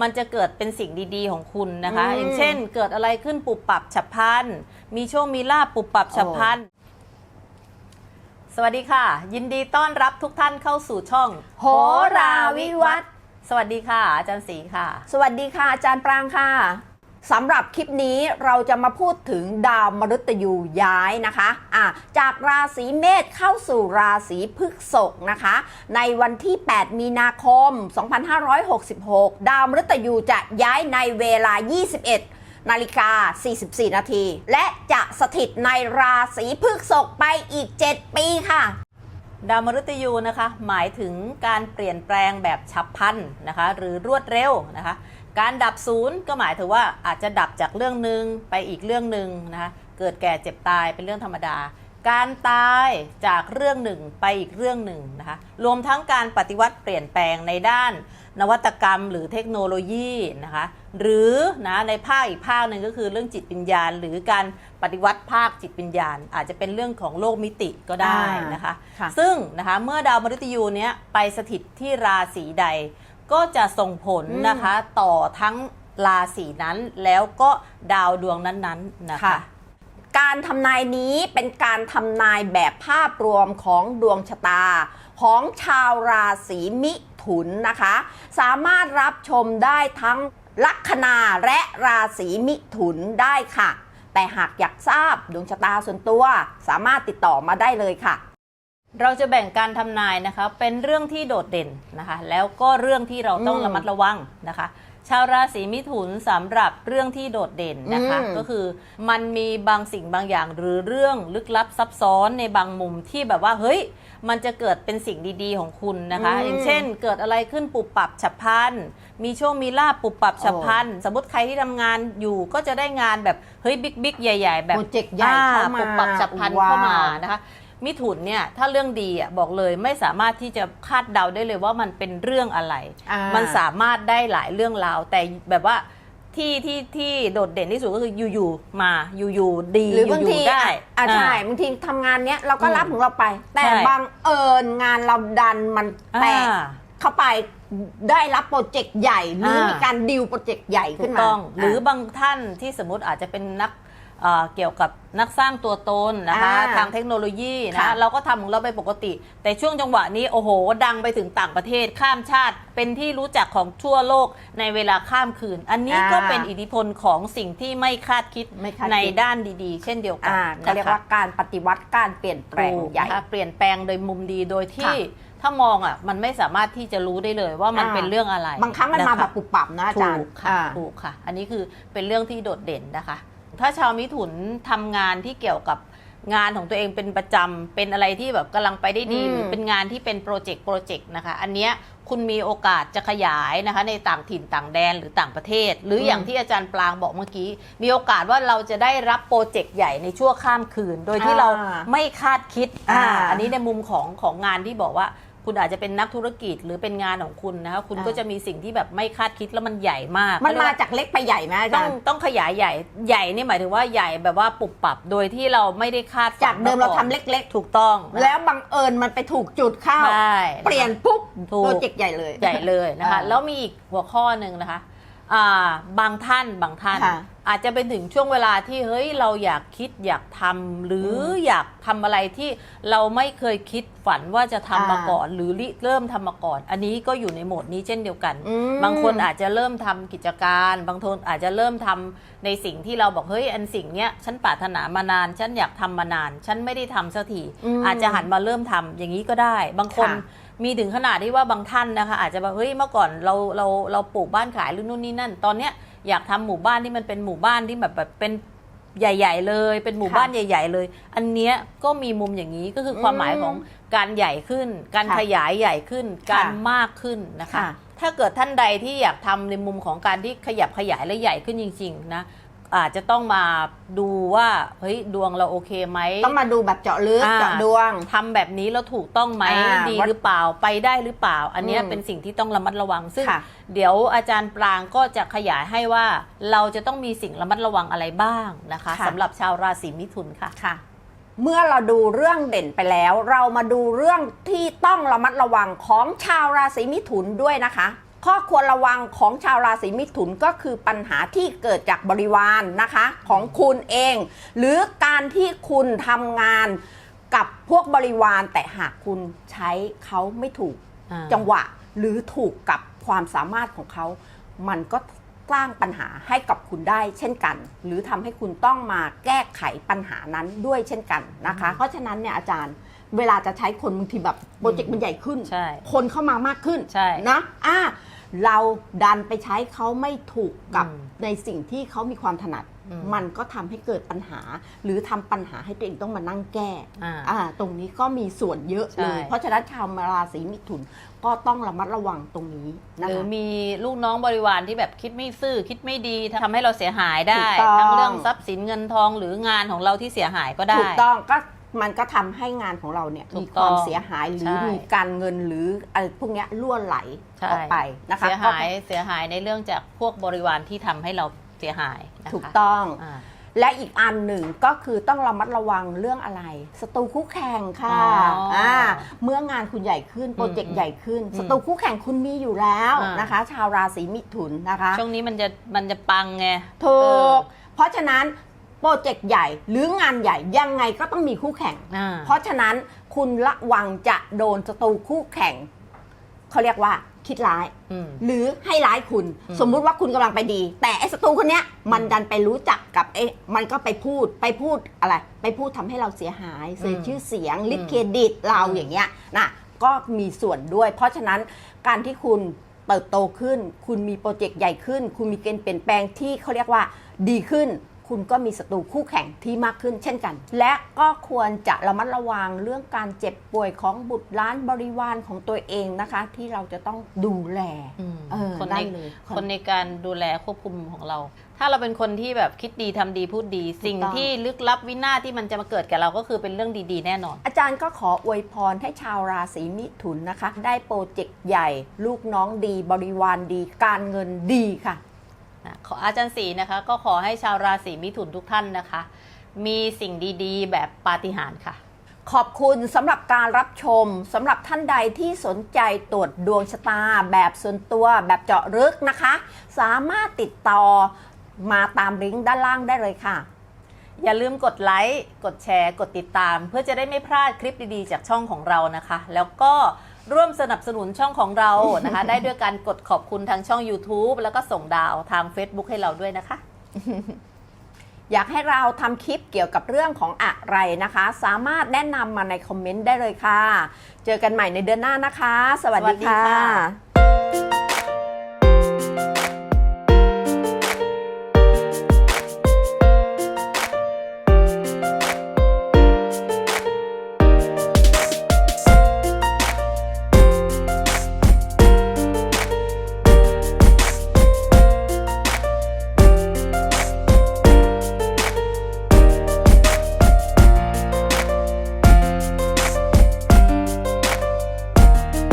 มันจะเกิดเป็นสิ่งดีๆของคุณนะคะอืมอย่างเช่น เกิดอะไรขึ้นปุบปับฉับพลัน มีโชคมีลาบปุบปับฉับพลัน สวัสดีค่ะ ยินดีต้อนรับทุกท่านเข้าสู่ช่องโหราวิวัฒน์ สวัสดีค่ะ อาจารย์ศรีค่ะ สวัสดีค่ะอาจารย์ปรางค่ะ สำหรับคลิปนี้เราจะมาพูดถึงดาวมฤตยูย้ายนะคะอะจากราศีเมษเข้าสู่ราศีพฤษภนะคะ ในวันที่ 8 มีนาคม 2566 ดาวมฤตยูจะย้ายในเวลา 21นาฬิกา 44 นาที และจะสถิตในราศีพฤษภไปอีก 7 ปีค่ะ ดาวมฤตยูนะคะ หมายถึงการเปลี่ยนแปลงแบบฉับพลันนะคะ หรือรวดเร็วนะคะ การดับศูนย์ก็หมายถึงว่าอาจจะดับจากเรื่องหนึ่งไปอีกเรื่องหนึ่งนะคะเกิดแก่เจ็บตายเป็นเรื่องธรรมดา การตายจากเรื่องหนึ่งไปอีกเรื่องหนึ่งนะคะรวมทั้งการปฏิวัติเปลี่ยนแปลงในด้าน นวัตกรรมหรือเทคโนโลยีนะคะหรือนะในภาคอีกภาคหนึ่งก็คือเรื่องจิตวิญญาณ หรือการปฏิวัติภาคจิตวิญญาณ อาจจะเป็นเรื่องของโลกมิติก็ได้นะคะค่ะซึ่งนะคะเมื่อดาวมฤตยูเนี้ยไปสถิตที่ราศีใด ก็จะส่งผลอืมนะคะ ต่อทั้งราศีนั้นแล้วก็ดาวดวงนั้นๆนะคะค่ะการทำนายนี้เป็นการทำนายแบบภาพรวมของดวงชะตา ของชาวราศีมิถุนนะคะ สามารถรับชมได้ทั้งลัคนาและราศีมิถุนได้ค่ะ แต่หากอยากทราบดวงชะตาส่วนตัว สามารถติดต่อมาได้เลยค่ะ เราจะแบ่งการทำนายนะคะ เป็นเรื่องที่โดดเด่นนะคะ แล้วก็เรื่องที่เราต้องอืมระมัดระวังนะคะ ชาวราศีมิถุนสำหรับเรื่องที่โดดเด่นนะคะ อืม ก็คือมันมีบางสิ่งบางอย่างหรือเรื่องลึกลับซับซ้อนในบางมุมที่แบบว่าเฮ้ย มันจะเกิดเป็นสิ่งดีๆของคุณนะคะ อืมอย่างเช่น เกิดอะไรขึ้นปุบปับฉับพลันมีโชคมีลาบปุบปับฉับพลันสมมติใครที่ทำงานอยู่ก็จะได้งานแบบเฮ้ยบิ๊กบิ๊กๆใหญ่ ๆ แบบโปรเจกต์ใหญ่เข้ามาปุบปับฉับพลันว้าวเข้ามานะคะ มิถุนเนี่ยถ้าเรื่องดีอะบอกเลยไม่สามารถที่จะคาดเดาได้เลยว่ามันเป็นเรื่องอะไร อ่ามันสามารถได้หลายเรื่องราว แต่แบบว่าที่ที่ที่โดดเด่นที่สุดก็คืออยู่ๆมาอยู่ๆดีหรือบางยู่ทีๆได้ อะใช่อ่าบางทีทำงานเนี้ยเราก็อืมรับของเราไป แต่ใช่ บางเอิญงานเราดันมันแตกอ่าเข้าไปได้รับโปรเจกต์ใหญ่ หรืออ่ามี มีการดีลโปรเจกต์ใหญ่ถูขึ้นกมาต้องหรือาะบางท่านที่สมมติอาจจะเป็นนัก เอ่อเกี่ยวกับนักสร้างตัวตนนะคะอ่าทางเทคโนโลยีนะค่ะ เราก็ทำของเราไปปกติ แต่ช่วงจังหวะนี้โอ้โห ดังไปถึงต่างประเทศข้ามชาติ เป็นที่รู้จักของทั่วโลกในเวลาข้ามคืน อันนี้ก็เป็นอิทธิพลของสิ่งที่ไม่คาดคิดไม่คาดคิด ในด้านดีๆ เช่นเดียวกัอ่าเขาเรียกว่าการปฏิวัติการเปลี่ยนแปลงถูกใหญ่ นะคะเปลี่ยนแปลงโดยมุมดีโดยที่ ค่ะถ้ามองอะมันไม่สามารถที่จะรู้ได้เลยว่ามันอ่า เป็นเรื่องอะไรบางครั้งมันมาะคะแบบปุบปับนะอาจารย์ถูกค่ะอ่า ถูกค่ะ อันนี้คือเป็นเรื่องที่โดดเด่นนะคะ ถ้าชาวมิถุนทำงานที่เกี่ยวกับงานของตัวเองเป็นประจำเป็นอะไรที่แบบกำลังไปได้ดีอืมหรือเป็นงานที่เป็นโปรเจกต์โปรเจกต์นะคะ อันเนี้ยคุณมีโอกาสจะขยายนะคะ ในต่างถิ่นต่างแดนหรือต่างประเทศ หรืออย่างที่อาจารย์ปลางบอกเมื่อกี้ มีโอกาสว่าเราจะได้รับโปรเจกต์ใหญ่ในชั่วข้ามคืน โดยที่เราอ่าไม่คาดคิดอ่าอ่าอันนี้ในมุมของของงานที่บอกว่า คุณอาจจะเป็นนักธุรกิจหรือเป็นงานของคุณนะคะคุณอ่าก็จะมีสิ่งที่แบบไม่คาดคิดแล้วมันใหญ่มาก มันเขเรียมากว่าจากเล็กไปใหญ่ไหมอาต้จาองรย์ ต้องขยายใหญ่ใหญ่นี่หมายถึงว่าใหญ่แบบว่าปุบปรับโดยที่เราไม่ได้คาดฝันจากเดิมเราทำก่อนเล็กถูกต้องๆ แล้วบังเอิญมันไปถูกจุดเข้า ใช่ะคะเปลี่ยนปุ๊บถูก โปรเจกต์ใหญ่เลย ใหญ่เลยนะคะ อ่าแล้วมีอีกหัวข้อหนึ่งนะคะอ่าบางท่านบางท่าน ค่ะ อาจจะเป็นถึงช่วงเวลาที่เฮ้ยเราอยากคิดอยากทำหรือออยากทำอะไรที่เราไม่เคยคิดฝันว่าจะทำมาอ่าก่อน หรือริเริ่มทำมาก่อน อันนี้ก็อยู่ในโหมดนี้เช่นเดียวกัน อืม บางคนอาจจะเริ่มทำกิจการ บางคนอาจจะเริ่มทำในสิ่งที่เราบอกเฮ้ยอันสิ่งเนี้ยฉันปรารถนามานาน ฉันอยากทำมานาน ฉันไม่ได้ทำสักทีอืมอาจจะหันมาเริ่มทำอย่างนี้ก็ได้ บางคนค่ะ มีถึงขนาดที่ว่าบางท่านนะคะ อาจจะแบบเฮ้ยเมื่อก่อนเราเราเราปลูกบ้านขายหรือนู่นนี่นั่นตอนเนี้ย อยากทำหมู่บ้านที่มันเป็นหมู่บ้านที่แบบแบบเป็นใหญ่ ๆ เลย เป็นหมู่ค่ะบ้านใหญ่ ๆ เลย อันเนี้ยก็มีมุมอย่างนี้ก็คือความหมายของการใหญ่ขึ้น การค่ะขยายใหญ่ขึ้นค่ะการมากขึ้นนะคะค่ะถ้าเกิดท่านใดที่อยากทำในมุมของการที่ขยับขยายและใหญ่ขึ้นจริง ๆ นะ อาจจะต้องมาดูว่าเฮ้ยดวงเราโอเคไหม ต้องมาดูแบบเจาะลึกอ่า เจาะดวง ทำแบบนี้แล้วถูกต้องไหมอ่าดีวัดหรือเปล่าไปได้หรือเปล่า อันเนี้ยอืมเป็นสิ่งที่ต้องระมัดระวัง ซึ่ง ค่ะ เดี๋ยวอาจารย์ปรางก็จะขยายให้ว่าเราจะต้องมีสิ่งระมัดระวังอะไรบ้างนะคะค่ะ สำหรับชาวราศีมิถุนค่ะ ค่ะ เมื่อเราดูเรื่องเด่นไปแล้ว เรามาดูเรื่องที่ต้องระมัดระวังของชาวราศีมิถุนด้วยนะคะ ข้อควรระวังของชาวราศีมิถุนก็คือปัญหาที่เกิดจากบริวารนะคะของคุณเอง หรือการที่คุณทำงานกับพวกบริวาร แต่หากคุณใช้เขาไม่ถูกอ่าจังหวะ หรือถูกกับความสามารถของเขา มันก็สร้างปัญหาให้กับคุณได้เช่นกัน หรือทำให้คุณต้องมาแก้ไขปัญหานั้นด้วยเช่นกันนะคะ เพราะฉะนั้นเนี่ยอาจารย์เวลาจะใช้คนบางทีแบบโปรเจกต์มันใหญ่ขึ้นใช่คนเข้ามามากขึ้นใช่นะอ่า เราดันไปใช้เขาไม่ถูกกับอืมในสิ่งที่เขามีความถนัดอืมมันก็ทำให้เกิดปัญหา หรือทำปัญหาให้ตัวเองต้องมานั่งแก้อ่าอ่าตรงนี้ก็มีส่วนเยอะเลยใช่เพราะฉะนั้นชาวราศีมิถุนก็ต้องระมัดระวังตรงนี้นะหรือคะมีลูกน้องบริวารที่แบบคิดไม่ซื่อคิดไม่ดีทำให้เราเสียหายได้ถูกต้องทั้งเรื่องทรัพย์สินเงินทองหรืองานของเราที่เสียหายก็ได้ถูกต้องก็ มันก็ทำให้งานของเราเนี่ยถูมีกความต้องเสียหายหรือใช่มีการเงินหรืออะไรพวกเนี้ยล่วไหลใช่ออกไปนะคะเสียหายเสียหายในเรื่องจากพวกบริวารที่ทำให้เราเสียหายนะคะถูกต้องอ่าและอีกอันหนึ่งก็คือต้องระมัดระวังเรื่องอะไรศัตรูคู่แข่งค่ะอ๋ออ่าเมื่องานคุณใหญ่ขึ้นโปรเจกอืต์มใหญ่ขึ้นอืมศัตรูคู่แข่งคุณมีอยู่แล้วอ่านนะคะ ชาวราศีมิถุนนะคะ ช่วงนี้มันจะมันจะปังไงถูเออกเพราะฉะนั้น โปรเจกต์ใหญ่หรืองานใหญ่ยังไงก็ต้องมีคู่แข่ง อ่า เพราะฉะนั้นคุณระวังจะโดนศัตรูคู่แข่ง เขาเรียกว่าคิดร้าย อืม หรือให้ร้ายคุณอืมสมมุติว่าคุณกำลังไปดี แต่ไอ้ศัตรูคนเนี้ยมันดันไปรู้จักกับไอ้มันก็ไปพูดไปพูดอะไร ไปพูดทำให้เราเสียหาย เสียอืมชื่อเสียงอืมลิดเครดิตเราอืมอย่างเงี้ยนะก็มีส่วนด้วย เพราะฉะนั้นการที่คุณเติบโตขึ้น คุณมีโปรเจกต์ใหญ่ขึ้น คุณมีเกณฑ์เปลี่ยนแปลงที่เขาเรียกว่าดีขึ้น คุณก็มีศัตรูคู่แข่งที่มากขึ้นเช่นกัน และก็ควรจะระมัดระวังเรื่องการเจ็บป่วยของบุตรล้านบริวารของตัวเองนะคะ ที่เราจะต้องดูแลอืมเออคนได้ในเลยคนในการดูแลควบคุมของเรา ถ้าเราเป็นคนที่แบบคิดดีทำดีพูดดี สิ่งต้องที่ลึกลับวินาศที่มันจะมาเกิดกับเราก็คือเป็นเรื่องดีๆ แน่นอน อาจารย์ก็ขออวยพรให้ชาวราศีมิถุนนะคะ ได้โปรเจกต์ใหญ่ ลูกน้องดีบริวารดี การเงินดีค่ะ นะขออาจารย์ศรีนะคะ ก็ขอให้ชาวราศีมิถุนทุกท่านนะคะ มีสิ่งดีๆ แบบปาฏิหาริย์ค่ะ ขอบคุณสำหรับการรับชมสำหรับท่านใดที่สนใจตรวจดวงชะตา แบบส่วนตัวแบบเจาะลึกนะคะ สามารถติดต่อมาตามลิงก์ด้านล่างได้เลยค่ะ อย่าลืมกดไลค์ กดแชร์ กดติดตาม เพื่อจะได้ไม่พลาดคลิปดีๆ จากช่องของเรานะคะ แล้วก็ ร่วมสนับสนุนช่องของเรานะคะ ได้ด้วยการกดขอบคุณทางช่อง YouTube แล้วก็ส่งดาวทาง Facebook ให้เราด้วยนะคะ อยากให้เราทำคลิปเกี่ยวกับเรื่องของอะไรนะคะ สามารถแนะนำมาในคอมเมนต์ได้เลยค่ะ เจอกันใหม่ในเดือนหน้านะคะ สวัสสวัสดีดีค่ะค่ะ